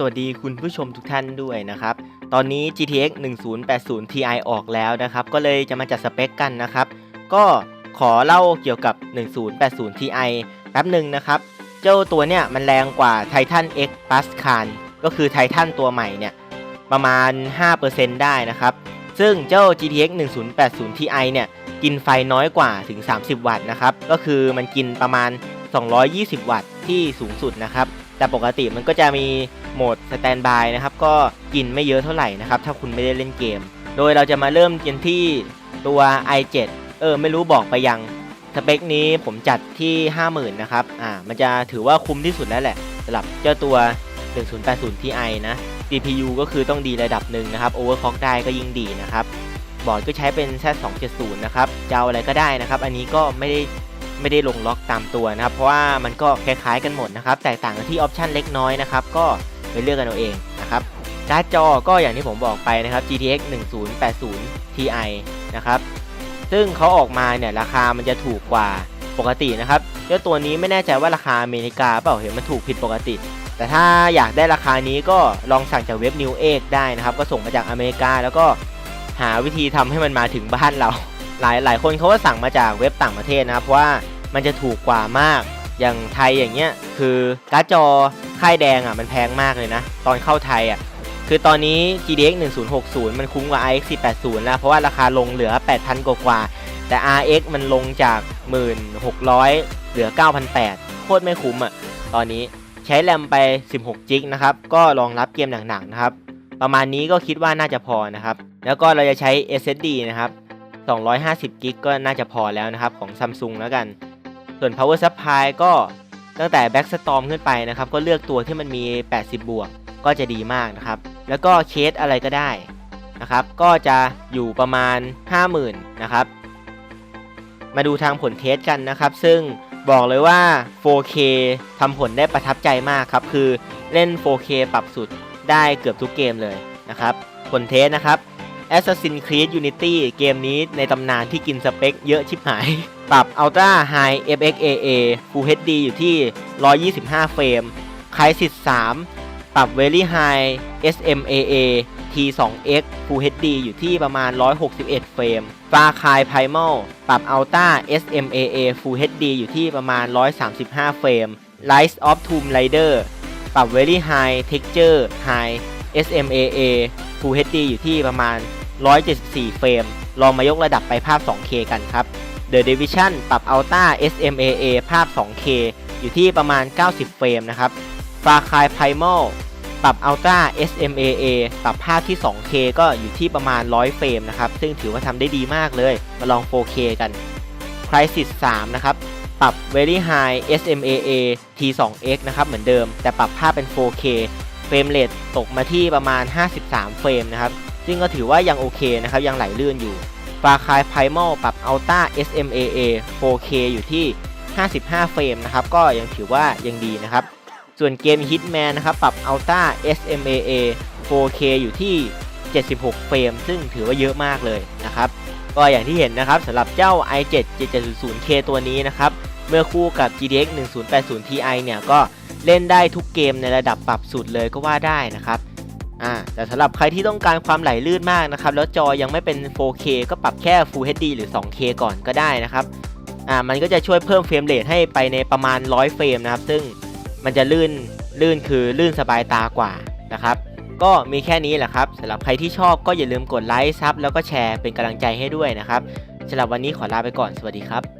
สวัสดีคุณผู้ชมทุกท่านด้วยนะครับ ตอนนี้ GTX 1080 Ti ออกแล้วนะครับ ก็เลยจะมาจัดสเปคกันนะครับ ก็ขอเล่าเกี่ยวกับ 1080 Ti แป๊บหนึ่งนะครับ เจ้าตัวเนี่ยมันแรงกว่า Titan X Plus Can ก็คือ Titan ตัวใหม่เนี่ย ประมาณ 5%ได้นะครับ ซึ่งเจ้า GTX 1080 Ti เนี่ย กินไฟน้อยกว่าถึง 30 วัตต์นะครับ ก็คือมันกินประมาณ 220 วัตต์ที่สูงสุดนะครับแต่ปกติมันก็จะมี โหมดสแตนบายนะครับก็กินไม่เยอะเท่าไหร่นะครับถ้าคุณไม่ได้เล่นเกม โดยเราจะมาเริ่มกันที่ตัว i7 เออไม่รู้บอกไปยังสเปคนี้ผมจัดที่ 50,000นะครับอ่ามันจะถือว่าคุ้มที่สุดแล้วแหละสำหรับเจ้าตัว 1080 Ti นะ CPU ก็คือต้องดีระดับหนึ่งนะครับ Overclock ได้ก็ยิ่งดีนะครับบอร์ดก็ใช้เป็น Z270 นะครับจะเอาอะไรก็ได้นะครับ อันนี้ก็ไม่ได้ไม่ได้ลงล็อกตามตัวนะครับ เพราะว่ามันก็คล้ายๆกันหมดนะครับ แตกต่างกันที่ออปชันเล็กน้อยนะครับ ก็ ไปเลือกกันเอาเองนะครับการ์ดจอก็อย่างที่ผมบอกไปนะครับ GTX 1080 Ti นะครับซึ่งเขาออกมาเนี่ยราคามันจะถูกกว่าปกตินะครับเจ้าตัวนี้ไม่แน่ใจว่าราคาอเมริกาเปล่าเห็นมันถูกผิดปกติ แต่ถ้าอยากได้ราคานี้ก็ลองสั่งจากเว็บ New เอกได้นะครับ ก็ส่งมาจากอเมริกาแล้วก็หาวิธีทำให้มันมาถึงบ้านเรา หลายหลายคนเขาก็สั่งมาจากเว็บต่างประเทศนะครับเพราะว่ามันจะถูกกว่ามากอย่างไทยอย่างเงี้ยคือการ์ดจอ ค่ายแดงอะมันแพงมากเลยนะ ตอนเข้าไทยอะคือตอนนี้ GTX 1060 มันคุ้มกว่า RX 1080แล้วเพราะว่าราคาลงเหลือ 8,000 กว่ากว่า แต่ RX มันลงจาก 1,600 เหลือ 9,800 โคตรไม่คุ้มอะ ตอนนี้ใช้แรมไป 16 จิกนะครับ ก็รองรับเกมหนักๆนะครับ ประมาณนี้ก็คิดว่าน่าจะพอนะครับ แล้วก็เราจะใช้ SSD นะครับ 250 กิกก็น่าจะพอแล้วนะครับ ของ Samsung แล้วกัน ส่วน Power Supply ก็ ตั้งแต่ Backstorm ขึ้นไปนะครับ ก็เลือกตัวที่มันมี 80 บวก ก็จะดีมากนะครับ แล้วก็เคสอะไรก็ได้นะครับ ก็จะอยู่ประมาณ 50,000 นะครับ มาดูทางผลเทสกันนะครับ ซึ่งบอกเลยว่า 4K ทำผลได้ประทับใจมากครับ คือเล่น 4K ปรับสุดได้เกือบทุกเกมเลยนะครับ ผลเทสนะครับ Assassin's Creed Unity เกมนี้ในตำนานที่กินสเปคเยอะชิบหาย ปรับ Ultra High FXAA Full HD อยู่ที่ 125 เฟรม Crysis 3 ปรับ Very High SMAA T2X Full HD อยู่ที่ประมาณ 161 เฟรม Far Cry Primal ปรับ Ultra SMAA Full HD อยู่ที่ประมาณ 135 เฟรม Rise of Tomb Raider ปรับ Very High Texture High SMAA Full HD อยู่ที่ประมาณ 174 เฟรม ลองมายกระดับไปภาพ 2K กันครับ The Division ปรับ Ultra SMAA ภาพ 2K อยู่ที่ประมาณ 90 เฟรมนะครับ Far Cry Primal ปรับ Ultra SMAA ปรับภาพที่ 2K ก็อยู่ที่ประมาณ 100 เฟรมนะครับ ซึ่งถือว่าทำได้ดีมากเลย มาลอง 4K กัน Crysis 3 นะครับ ปรับ Very High SMAA T2X นะครับ เหมือนเดิม แต่ปรับภาพเป็น 4K เฟรมเรทตกมาที่ประมาณ 53 เฟรมนะครับ ซึ่งก็ถือว่ายังโอเคนะครับ ยังไหลลื่นอยู่ Far Cry Primal ปรับ Ultra SMAA 4K อยู่ที่ 55 เฟรมนะครับ ก็ยังถือว่ายังดีนะครับ ส่วนเกม Hitman นะครับ ปรับ Ultra SMAA 4K อยู่ที่ 76 เฟรม ซึ่งถือว่าเยอะมากเลยนะครับ ก็อย่างที่เห็นนะครับสำหรับเจ้า i7 7700K ตัวนี้นะครับ เมื่อคู่กับ GTX 1080 Ti เนี่ยก็เล่นได้ทุกเกมในระดับปรับสุดเลยก็ว่าได้นะครับอ่าแต่สำหรับใครที่ต้องการความไหลลื่นมากนะครับ แล้วจอยังไม่เป็น 4K ก็ปรับแค่ Full HD หรือ 2K ก่อนก็ได้นะครับอ่ามันก็จะช่วยเพิ่มเฟรมเรทให้ไปในประมาณ 100 เฟรมนะครับ ซึ่งมันจะลื่นลื่นคือลื่นสบายตากว่านะครับ ก็มีแค่นี้แหละครับสำหรับใครที่ชอบก็อย่าลืมกดไลค์ซับแล้วก็แชร์เป็นกำลังใจให้ด้วยนะครับสำหรับวันนี้ขอลาไปก่อนสวัสดีครับ